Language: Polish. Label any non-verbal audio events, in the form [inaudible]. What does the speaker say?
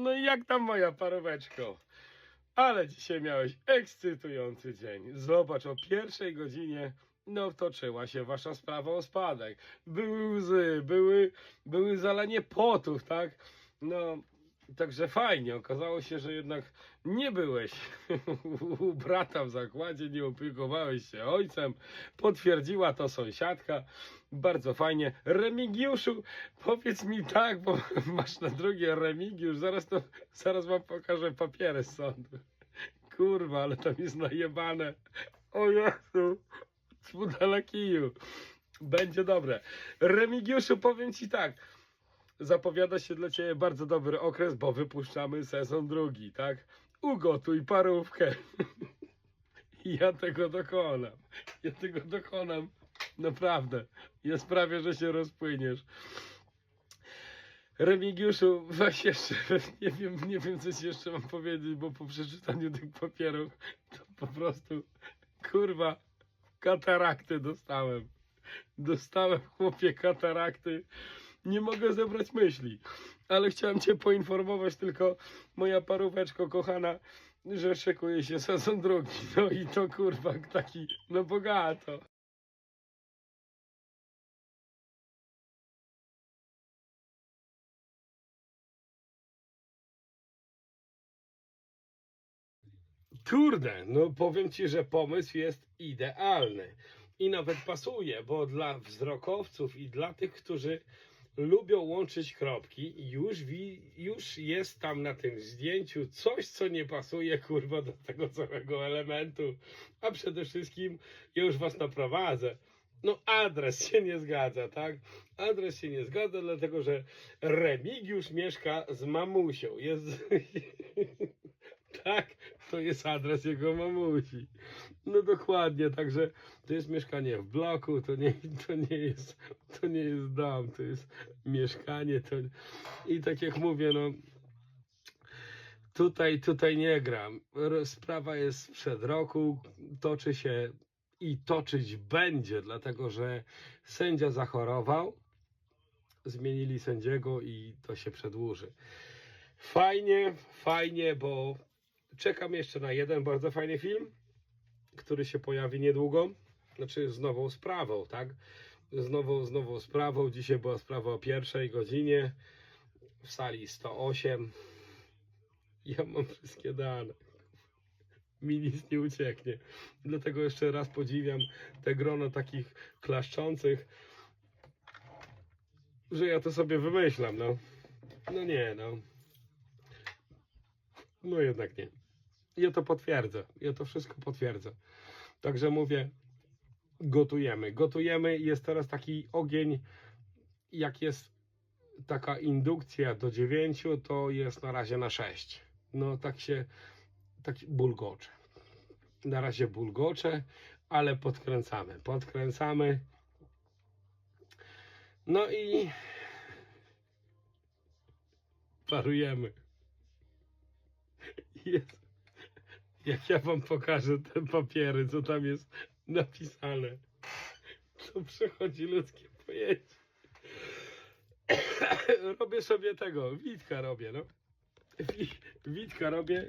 No i jak tam moja paróweczko? Ale dzisiaj miałeś ekscytujący dzień. Zobacz, o pierwszej godzinie no toczyła się wasza sprawa o spadek. Były łzy, były, były zalanie potów, tak? No, także fajnie. Okazało się, że jednak nie byłeś [laughs] u brata w zakładzie, nie opiekowałeś się ojcem. Potwierdziła to sąsiadka. Bardzo fajnie. Remigiuszu, powiedz mi tak, bo [laughs] masz na drugie Remigiusz. Zaraz to, zaraz wam pokażę papiery z sądu. Kurwa, ale tam jest najebane. O Jezu. Cudala kiju. Będzie dobre. Remigiuszu, powiem ci tak. Zapowiada się dla ciebie bardzo dobry okres, bo wypuszczamy sezon drugi, tak? Ugotuj parówkę. [laughs] Ja tego dokonam. Ja tego dokonam. Naprawdę. Ja sprawię, że się rozpłyniesz. Remigiuszu, weź jeszcze, [laughs] nie wiem, nie wiem co ci jeszcze mam powiedzieć, bo po przeczytaniu tych papierów to po prostu, kurwa, katarakty dostałem. Dostałem, chłopie, katarakty. Nie mogę zebrać myśli. Ale chciałem cię poinformować tylko, moja paróweczko kochana, że szykuje się sezon drugi. No i to kurwa taki, no bogato. Kurde, no powiem ci, że pomysł jest idealny i nawet pasuje, bo dla wzrokowców i dla tych, którzy lubią łączyć kropki, już, wi, już jest tam na tym zdjęciu coś, co nie pasuje, kurwa, do tego całego elementu. A przede wszystkim ja już was naprowadzę. No adres się nie zgadza, tak? Adres się nie zgadza, dlatego że Remigiusz mieszka z mamusią. Jest... [laughs] tak, to jest adres jego mamusi. No dokładnie, także to jest mieszkanie w bloku, to nie, to nie jest to nie jest dom, to jest mieszkanie. To... I tak jak mówię, no tutaj, tutaj nie gram. Sprawa jest sprzed roku, toczy się i toczyć będzie, dlatego że sędzia zachorował, zmienili sędziego i to się przedłuży. Fajnie, fajnie, bo czekam jeszcze na jeden bardzo fajny film, który się pojawi niedługo. Znaczy z nową sprawą, tak? Z nową, z nową sprawą. Dzisiaj była sprawa o pierwszej godzinie w sali 108. Ja mam wszystkie dane. Mi nic nie ucieknie. Dlatego jeszcze raz podziwiam te grono takich klaszczących, że ja to sobie wymyślam, no. No nie, no. No jednak nie. Ja to potwierdzę. Ja to wszystko potwierdzę. Także mówię, gotujemy. Gotujemy. Jest teraz taki ogień, jak jest taka indukcja do 9, to jest na razie na 6. No tak się, tak bulgocze. Na razie bulgocze, ale podkręcamy. Podkręcamy. No i parujemy. Jest. Jak ja wam pokażę te papiery, co tam jest napisane, to przechodzi ludzkie pojęcie. robię sobie tego, Witka robię, no. Wi- Witka robię.